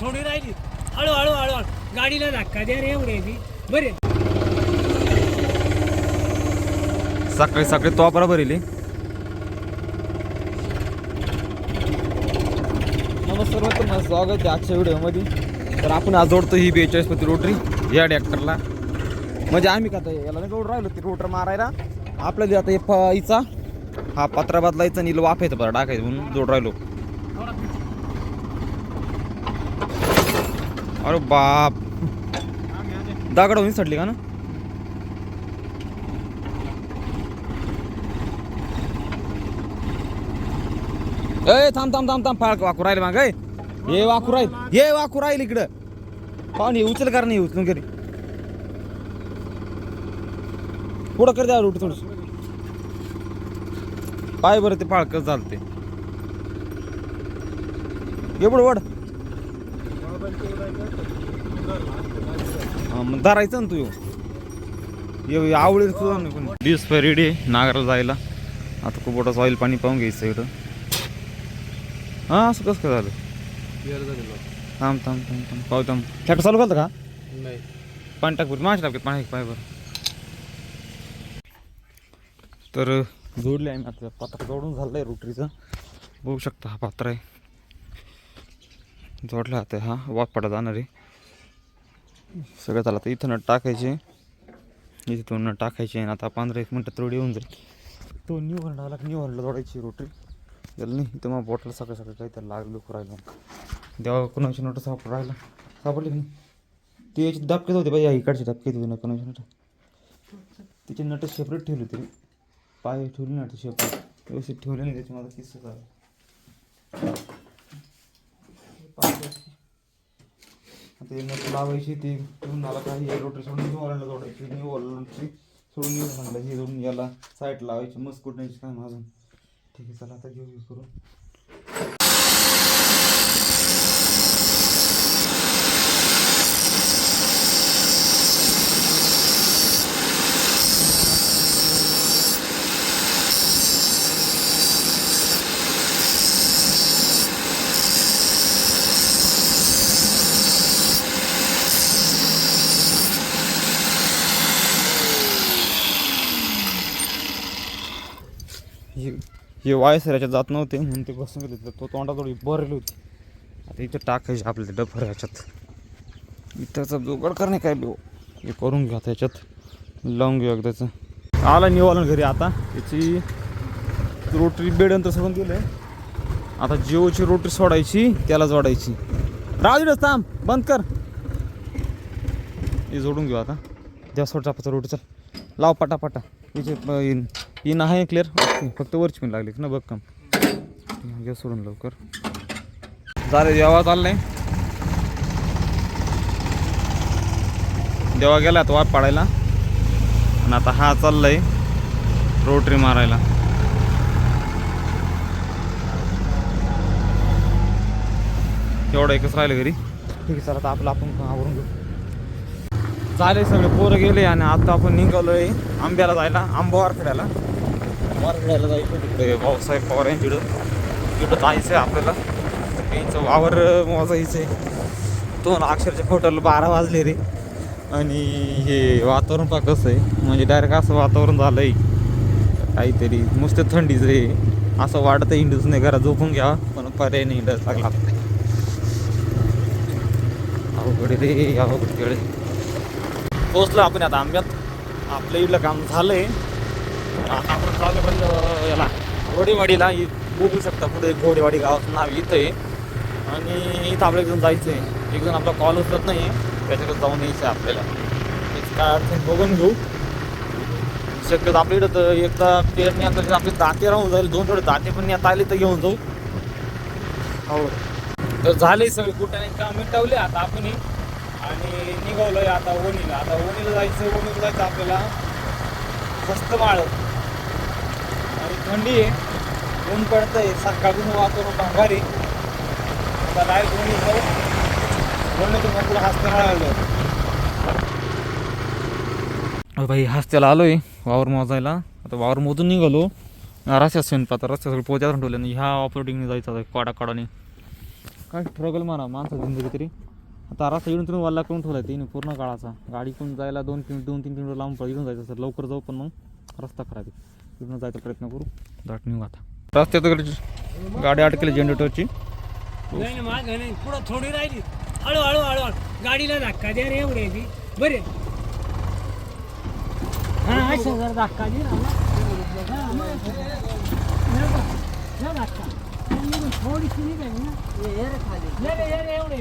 थोडी राहिली. हळू हळू हळू गाडीला धक्का द्या रे एवढे बी. बरे. सकाळी सकाळी तो बरोबर येईल नमस्कार मित्रांनो स्वागत आहे आजच्या व्हिडिओमध्ये. तर आपण आज जोडतो ही बेचाळीस पती रोटरी या ट्रॅक्टरला. म्हणजे आम्ही का याला नाही जोड राहिलो ती रोटर मारायला. आपल्याला आता हे हिचा हा पत्रा बदलायचा आणि हिला वाफायचं बरं टाकायचं म्हणून जोड राहिलो. अरे बाप. दगड होऊन सडली का ना? ए थांब थांब थांब थांब. फाळ वाकू राहिले मग ये वाकू राहील ये वाकू राहील इकडं. पाहुणे उचल कर नाही उचलून घरी. पुढं कर द्या रूट थोडस पाय बरं ते फाळकच चालते एवढं वड. हा, मग धरायचं ना तू येऊ ये आवडेल सुद्धा नाही कोणी दिवस रेडी आहे नागराला जायला. आता खूप मोठं ऑइल पाणी पाहून घ्यायचं इकडं. हा असं कसं काय झालं? थांब थांब थांब थांब. पाहू थांब. ट्रॅक्टर चालू करतं का? नाही. पाणी टाक बरं माझ्या टाकत पाणी पाय बरं. तर जोडले आहे मी आता. पात्र जोडून झालं आहे रोटरीचं. बघू शकता हा पात्र आहे. जोडला तर हा वापडा जाणार. आहे सगळं त्याला आता इथं नट टाकायचे. इथे न नट टाकायचे आणि आता पंधरा एक मिनटं तोडी येऊन जाईल. तो न्यू आला न्यू हंडला जोडायची रोटरी. गेलं नाही इथं मग बॉटल सकाळी सकाळी काही त्याला लागलं राहिलं. देवा कोणाची नोट सापड राहिला? सापडली नाही. ते याची दापकेच होते पाहिजे इकडची इकडचे दापकेच होते ना कोणाची नट? तिचे नट सेपरेट ठेवली होती पाय ठेवली ना सेपरेट व्यवस्थित ठेवले नाही त्याची माझा किस्सा झाला. ते मग लावायची ते ठेवून काही हे रोटरी सोडून न्यू जोडायची. मी ऑलंडची सोडून येऊ म्हणलं हे दोन याला साईड लावायची मस्कुट न्यायची काय माझं ठीक आहे चला आता घेऊ यूज करून हे हे वायस याच्यात जात नव्हते म्हणून ते बसून गेले. तर तो तोंडा थोडी भरली होती. आता इथं टाकायचे आपले डफर ह्याच्यात. इथंचा जोगड करणे काय बी हो. हे. करून घ्या त्याच्यात लावून घेऊ एकदाचं. आला निवाला घरी आता. त्याची रोटरी बेडनंतर सोडून दिलं आता जिओची रोटरी सोडायची त्याला जोडायची राजू थांब. बंद कर. हे जोडून घेऊ आता. द्या सोड चापाचा रोटी चल. लाव पटापटा. इथे पिन आहे क्लिअर ओके फक्त वरची पिन लागली ना बघ काम. घ्या सोडून लवकर. झाले देवा चाललंय. देवा गेला तो वाट पाडायला. आणि आता हा चाललाय रोटरी मारायला. एवढं एकच राहिलं घरी? ठीक आहे चला आता आपलं आपण आवरून घेऊ. झाले सगळे पोरं गेले आणि आता आपण निघालोय आंब्याला जायला आंबा वारखेड्याला वारखेड्याला जायचं तिकडे भाऊसाहेब पवार यांच्याकडं. तिकडं जायचं आहे आपल्याला. त्यांचं वावर मोजायचं आहे दोन अक्षरच्या फोटोला बारा वाजले रे. आणि हे वातावरण पा कसं आहे. म्हणजे डायरेक्ट असं वातावरण झालं आहे काहीतरी नुसतं थंडीच रे असं वाटतं इंडस नाही. घरात झोपून घ्या. पण पर्याय नाही इंडस लागला. अवघड रे अवघडकडे पोचलो आपण आता आंब्यात. आपलं इथलं काम झालं आहे आपण चालू पण याला. घोडेवाडीला इ- बघू शकता. पुढे घोडेवाडी गावाचं नाव इथं आहे आणि इथं आपल्या एकदम जायचं आहे एकजण आपला कॉल उचलत नाही त्याच्याकडे जाऊन यायचं आहे आपल्याला. त्याची काय अडचण बघून घेऊ. शक्यतो आपल्या इकडं तर एकदा पेरणी आता आपले दाते राहून जाईल. दोन थोडे दाते पण आता आले तर घेऊन जाऊ. हो. तर झाले सगळे. कुठे काम मिटवले आता आपण आणि निघालोय आता ओणीला. आता ओणीला जायचं ओणीला जायचं आपल्याला. स्वस्त माळ. थंडी आहे. ऊन पडतंय. सकाळून वातावरण भांगारी आता डायरेक्ट ओणी जाऊ ओणीतून आपलं हस्त्याला आलो भाई हस्त्याला आलोय वावर मोजायला. आता वावर मोजून निघालो. रस्त्यात स्वयंपाक रस्त्यात सगळं पोत्यावर ठेवलं ह्या ऑपरेटिंगने जायचं आता काडा काडाने काय स्ट्रगल म्हणा माणसं जिंदगी तरी. आता रस्ता इडून तिथून वाल्ला करून ठेवला तिने पूर्ण काळाचा. गाडी कोण जायला दोन किलो दोन तीन किलोमीटर लांब पड इडून जायचं सर लवकर जाऊ पण मग रस्ता खराब आहे. इडून जायचा प्रयत्न करू. दाट निघू आता. रस्त्यात गाडी अटकेली जनरेटरची. नाही नाही माग नाही. पुढं थोडी राहिली. हळू हळू हळू हळू. गाडीला धक्का द्या रे एवढे बी. बरे. हा अच्छा जरा धक्का दे धक्का. थोडीशी निघाली ना. एवढे.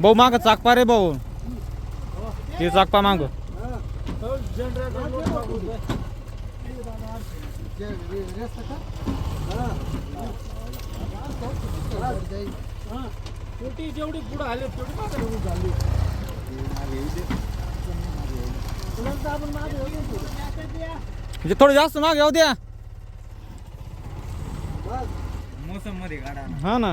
भाऊ माग चाकपा रे भाऊ. ते चाकपा माग हा. छोटी जेवढी पुढं आले तेवढी मागे आपण मागे. म्हणजे थोडं जास्त माग येऊ द्या मोसममध्ये गाडा हा ना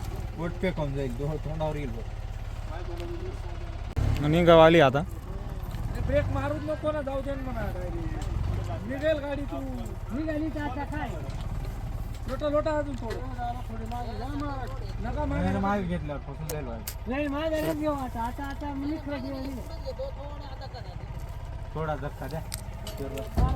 वट पेकून जाईल दो- तोंडावर येईल बघ. निघाव आली आता? ब्रेक मारून नको ना जाऊ दे म्हणा. निघेल गाडी तू. निघाली तर आता काय? लोटा लोटा अजून थोडं. नका मागे. मागे घेतल्यावर फसून जाईल. नाही मागे नाही घेऊ आता. आता आता मी थोडा धक्का द्या. फार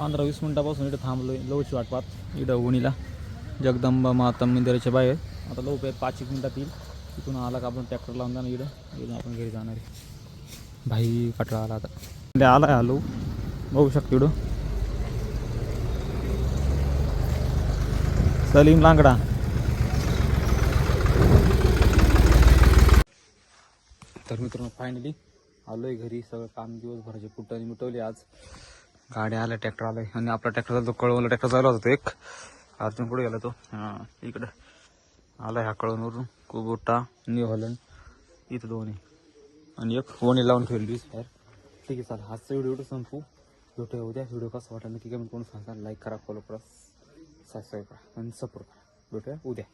पंधरा वीस मिनटापासून इथं थांबलो आहे लवची वाट पाहत. इथं उणीला जगदंबा माता मंदिराच्या बाहेर. आता लव आहेत, पाच एक मिनटात येईल. तिथून आला का आपण ट्रॅक्टर लावून जाणार इथं. इडं आपण घरी जाणार आहे. भाई कटळा आला आता. आला आहे लव बघू शकतो इडं सलीम लांगडा. तर मित्रांनो फायनली आलो आहे घरी. सगळं काम दिवसभराचे कुठं मिटवले आज. गाड्या आल्या ट्रॅक्टर आलाय आणि आपला ट्रॅक्टर तो कळवला ट्रॅक्टर चालला होता तो एक. अर्जुन पुढे गेला तो. हां इकडं. आलाय हा कळवणवरून. Kubota new Holland. इथं दोन्ही. आणि एक फोन लावून ठेवली वीस बाहेर. ठीक आहे चालेल आजचा व्हिडिओ संपू. भेटूया उद्या. व्हिडिओ कसा वाटला नक्की कमेंट करून सांगा. लाईक करा फॉलो करा. सबस्क्राईब करा. आणि सपोर्ट करा. भेटूया उद्या.